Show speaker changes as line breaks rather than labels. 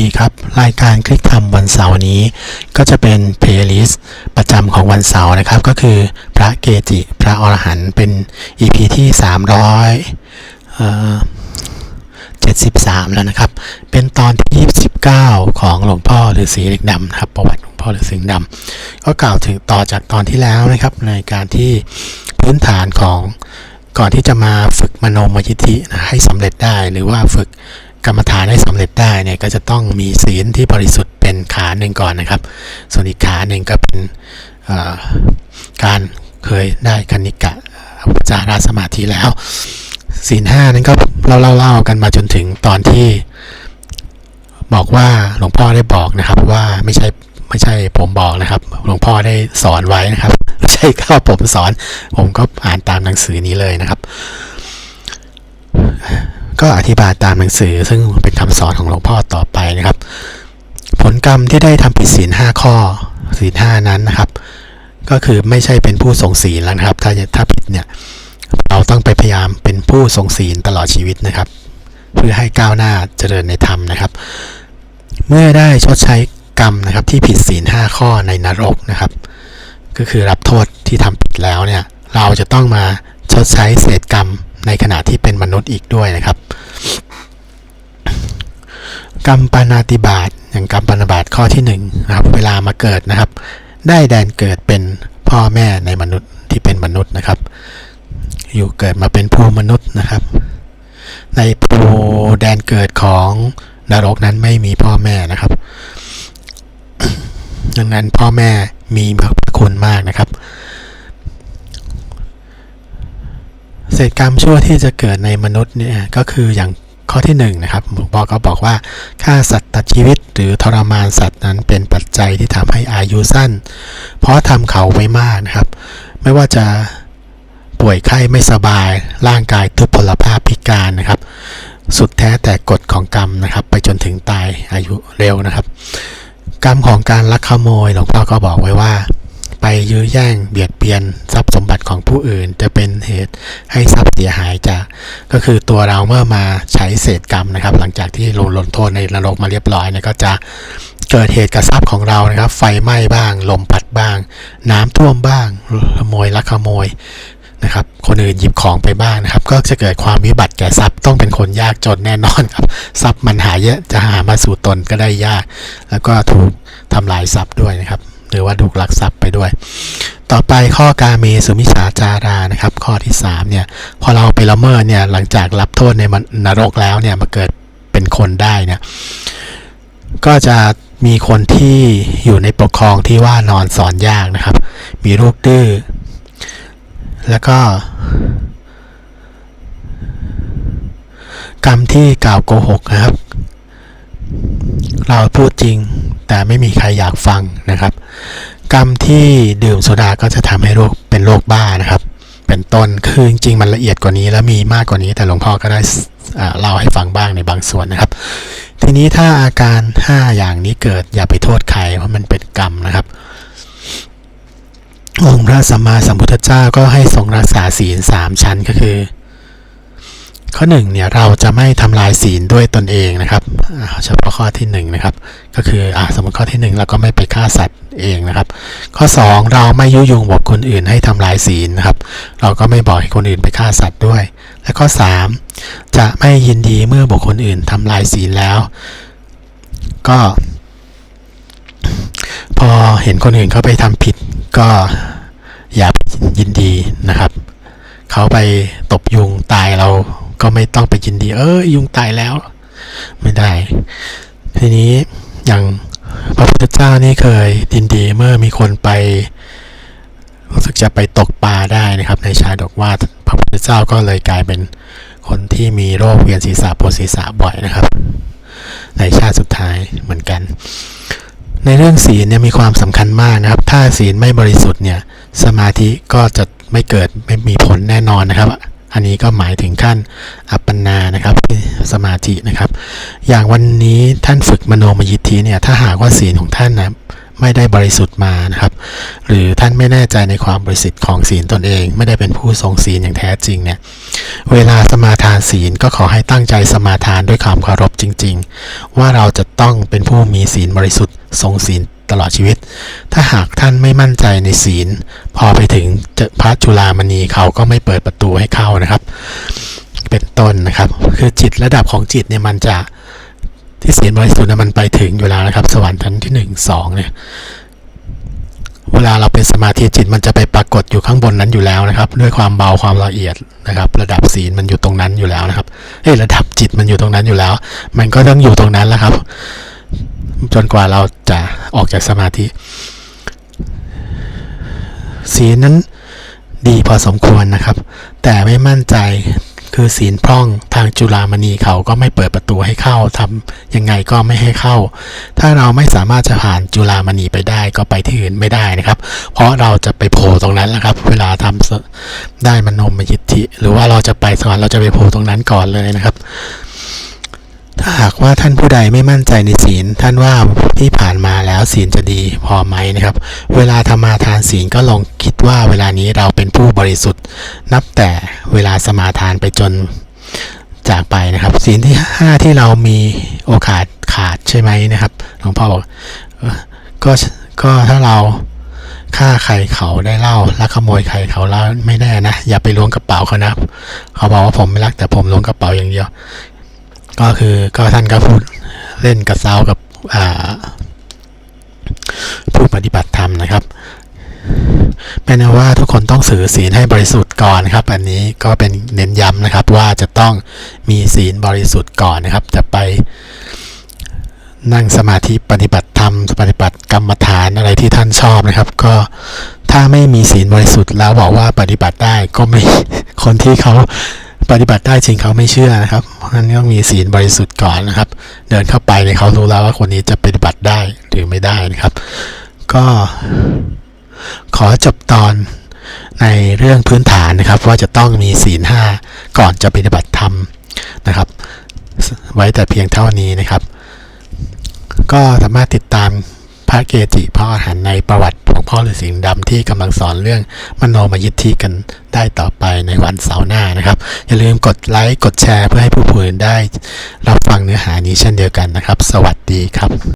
ดีครับ รายการคลิกทำวันเสาร์นี้ ก็จะเป็นเพลย์ลิสต์ประจำของวันเสาร์นะครับ ก็คือพระเกจิ พระอรหันต์เป็น EP ที่ 300เอ่อ73 แล้วนะครับ เป็นตอนที่29 ของหลวงพ่อฤาษีเล็กดำนะครับประวัติหลวงพ่อฤาษีดำก็กล่าวถึงต่อจากตอนที่แล้วนะครับ ในการที่พื้นฐานของก่อนที่จะมาฝึกมโนมยิทธินะให้สำเร็จได้หรือว่าฝึก กรรมฐานให้สำเร็จได้เนี่ยก็จะต้องมีศีลที่บริสุทธิ์เป็นขาหนึ่งก่อนนะครับ ส่วนอีกขาหนึ่งก็เป็นการเคยได้คณิกะอุปจาราสมาธิแล้วศีลห้านั้นก็เล่าเล่าเล่ากันมาจนถึงตอนที่บอกว่าหลวงพ่อได้บอกนะครับว่าไม่ใช่ไม่ใช่ผมบอกนะครับ หลวงพ่อได้สอนไว้นะครับ ไม่ใช่ข้าผมสอน ผมก็อ่านตามหนังสือนี้เลยนะครับ ก็อธิบายตามหนังสือ ซึ่งเป็นคำสอนของหลวงพ่อต่อไปนะครับ ผลกรรมที่ได้ทำผิดศีลห้าข้อศีลห้านั้นนะครับ ก็คือไม่ใช่เป็นผู้ทรงศีลแล้วครับ ถ้าถ้าผิดเนี่ยเราต้องไปพยายามเป็นผู้ทรงศีลตลอดชีวิตนะครับ เพื่อให้ก้าวหน้าเจริญในธรรมนะครับ เมื่อได้ชดใช้กรรมนะครับที่ผิดศีลห้าข้อในนรกนะครับ ก็คือรับโทษที่ทำผิดแล้วเนี่ยเราจะต้องมาชดใช้เศษกรรม ในขณะที่เป็นมนุษย์อีกด้วยนะครับ กรรมปานาติบาตอย่างกรรมปานาบาตข้อที่หนึ่งนะครับ เวลามาเกิดนะครับ ได้แดนเกิดเป็นพ่อแม่ในมนุษย์ที่เป็นมนุษย์นะครับ อยู่เกิดมาเป็นผู้มนุษย์นะครับ ในภูแดนเกิดของนรกนั้นไม่มีพ่อแม่นะครับดังนั้นพ่อแม่มีพระคุณมากนะครับ เศษกรรมชั่วที่จะเกิดในมนุษย์เนี่ยก็คืออย่างข้อที่หนึ่งนะครับหลวงพ่อก็บอกว่าฆ่าสัตว์ตัดชีวิตหรือทรมานสัตว์นั้นเป็นปัจจัยที่ทำให้อายุสั้น เพราะทำเขาไว้มากนะครับ ไม่ว่าจะป่วยไข้ไม่สบายร่างกายทุพพลภาพพิการนะครับ สุดแท้แต่กฎของกรรมนะครับ ไปจนถึงตายอายุเร็วนะครับ กรรมของการลักขโมยหลวงพ่อก็บอกไว้ว่า ไปยื้อแย่งเบียดเบียนทรัพย์สมบัติของผู้อื่น จะเป็นเหตุให้ทรัพย์เสียหายจากก็คือตัวเราเมื่อมาใช้เศษกรรมนะครับ หลังจากที่ลงลงโทษในนรกมาเรียบร้อยเนี่ยก็จะเกิดเหตุกับทรัพย์ของเรานะครับ ไฟไหม้บ้าง ลมพัดบ้าง น้ำท่วมบ้างขโมยลักขโมยนะครับ คนอื่นหยิบของไปบ้างนะครับ ก็จะเกิดความวิบัติแก่ทรัพย์ต้องเป็นคนยากจนแน่นอนครับ ทรัพย์มันหายเยอะจะหามาสู่ตนก็ได้ยาก แล้วก็ถูกทำลายทรัพย์ด้วยนะครับ หรือว่าถูกลักทรัพย์ไปด้วย ต่อไปข้อกาเมสุมิชาจารานะครับ ข้อที่3เนี่ยพอเราไปละเมิดเนี่ยหลังจากรับโทษในนรกแล้วเนี่ยมาเกิดเป็นคนได้เนี่ยก็จะมีคนที่อยู่ในปกครองที่ว่านอนสอนยากนะครับ มีลูกดื้อแล้วก็กรรมที่กล่าวโกหกนะครับ เราพูดจริงแต่ไม่มีใครอยากฟังนะครับ กรรมที่ดื่มโซดาก็จะทำให้โรคเป็นโรคบ้านะครับ เป็นต้นคือจริงๆมันละเอียดกว่านี้และมีมากกว่านี้ แต่หลวงพ่อก็ได้เล่าให้ฟังบ้างในบางส่วนนะครับ ทีนี้ถ้าอาการ 5 อย่างนี้เกิดอย่าไปโทษใครเพราะมันเป็นกรรมนะครับองค์พระสัมมาสัมพุทธเจ้าก็ให้ทรงรักษาศีลสามชั้นก็คือ ข้อหนึ่งเนี่ยเราจะไม่ทำลายศีลด้วยตนเองนะครับเฉพาะข้อที่หนึ่งนะครับก็คืออสมมติข้อที่หนึ่งเราก็ไม่ไปฆ่าสัตว์เองนะครับ ข้อสองเราไม่ยุยงบอกคนอื่นให้ทำลายศีลนะครับ เราก็ไม่บอกให้คนอื่นไปฆ่าสัตว์ด้วย และข้อสามจะไม่ยินดีเมื่อบุคคลอื่นทำลายศีลแล้ว ก็ พอเห็นคนอื่นเขาไปทำผิด ก็อย่ายินดีนะครับ เขาไปตบยุงตายเรา ก็ไม่ต้องไปยินดี เออยุงตายแล้ว ไม่ได้ ทีนี้อย่างพระพุทธเจ้านี่เคยยินดีเมื่อมีคนไปรู้สึกจะไปตกปลาได้นะครับ ในชาดกว่าพระพุทธเจ้าก็เลยกลายเป็นคนที่มีโรคเวียนศีรษะปวดศีรษะบ่อยนะครับ ในชาติสุดท้ายเหมือนกัน ในเรื่องศีลเนี่ยมีความสำคัญมากนะครับ ถ้าศีลไม่บริสุทธิ์เนี่ยสมาธิก็จะไม่เกิดไม่มีผลแน่นอนนะครับ อันนี้ก็หมายถึงขั้นอัปปนานะครับสมาธินะครับ อย่างวันนี้ท่านฝึกมโนมยิทธิเนี่ยถ้าหากว่าศีลของท่านนะไม่ได้บริสุทธิ์มานะครับ หรือท่านไม่แน่ใจในความบริสุทธิ์ของศีลตนเอง ไม่ได้เป็นผู้ทรงศีลอย่างแท้จริงเนี่ยเวลาสมาทานศีลก็ขอให้ตั้งใจสมาทานด้วยความเคารพจริง ๆ ว่าเราจะต้องเป็นผู้มีศีลบริสุทธิ์ทรงศีล ตลอดชีวิต ถ้าหากท่านไม่มั่นใจในศีล พอไปถึงเจอพระจุลามณีเขาก็ไม่เปิดประตูให้เข้านะครับ เป็นต้นนะครับ คือจิตระดับของจิตเนี่ยมันจะที่ศีลบริสุทธิ์นี่ยมันไปถึงอยู่แล้วนะครับ สวรรค์ชั้นที่หนึ่งสองเนี่ยเวลาเราเป็นสมาธิจิตมันจะไปปรากฏอยู่ข้างบนนั้นอยู่แล้วนะครับ ด้วยความเบาความละเอียดนะครับ ระดับศีลมันอยู่ตรงนั้นอยู่แล้วนะครับเอ้ระดับจิตมันอยู่ตรงนั้นอยู่แล้ว มันก็ต้องอยู่ตรงนั้นแหละครับ จนกว่าเราจะออกจากสมาธิศีลนั้นดีพอสมควรนะครับ แต่ไม่มั่นใจคือศีลพร่องทางจุฬามณีเขาก็ไม่เปิดประตูให้เข้าทำยังไงก็ไม่ให้เข้า ถ้าเราไม่สามารถจะผ่านจุฬามณีไปได้ก็ไปที่อื่นไม่ได้นะครับ เพราะเราจะไปโผล่ตรงนั้นแหละครับ เวลาทำสได้มโนมยิทธิ หรือว่าเราจะไปสวรรค์เราจะไปโผล่ตรงนั้นก่อนเลยนะครับ ถ้าหากว่าท่านผู้ใดไม่มั่นใจในศีล ท่านว่าที่ผ่านมาแล้วศีลจะดีพอไหมนะครับ เวลาทำมาทานศีลก็ลองคิดว่าเวลานี้เราเป็นผู้บริสุทธิ์ นับแต่เวลาสมาทานไปจนจากไปนะครับศีลที่ห้าที่เรามีโอกาสขาดใช่ไหมนะครับหลวงพ่อบอกก็ก็ถ้าเราฆ่าใครเขาได้เล่าลักขโมยใครเขาแล้วไม่แน่นะอย่าไปล้วงกระเป๋าเขานะเขาบอกว่าผมไม่รักแต่ผมล้วงกระเป๋าอย่างเดียว ก็คือก็ท่านก็พูดเล่นกับเซากับผู้ปฏิบัติธรรมนะครับเป็นว่าทุกคนต้องสื่อศีลให้บริสุทธิ์ก่อนครับ อันนี้ก็เป็นเน้นย้ำนะครับว่าจะต้องมีศีลบริสุทธิ์ก่อนนะครับ จะไปนั่งสมาธิปฏิบัติธรรมปฏิบัติกรรมฐานอะไรที่ท่านชอบนะครับ ก็ถ้าไม่มีศีลบริสุทธิ์แล้วบอกว่าปฏิบัติได้ก็ไม่คนที่เขา ปฏิบัติได้จริงเขาไม่เชื่อนะครับ เพราะฉะนั้นต้องมีศีลบริสุทธิ์ก่อนนะครับ เดินเข้าไปเนี่ยเขารู้แล้วว่าคนนี้จะปฏิบัติได้หรือไม่ได้นะครับ ก็ขอจบตอนในเรื่องพื้นฐานนะครับ ว่าจะต้องมีศีลห้าก่อนจะปฏิบัติธรรมนะครับ ไว้แต่เพียงเท่านี้นะครับ ก็สามารถติดตามพระเกจิพระอรหันต์ในประวัติ งพ่อฤาษีลิงดำที่กำลังสอนเรื่องมโนมยิทธิกันได้ต่อไปในวันเสาร์หน้านะครับ อย่าลืมกดไลค์กดแชร์เพื่อให้ผู้ผู้อื่นได้รับฟังเนื้อหานี้เช่นเดียวกันนะครับ สวัสดีครับ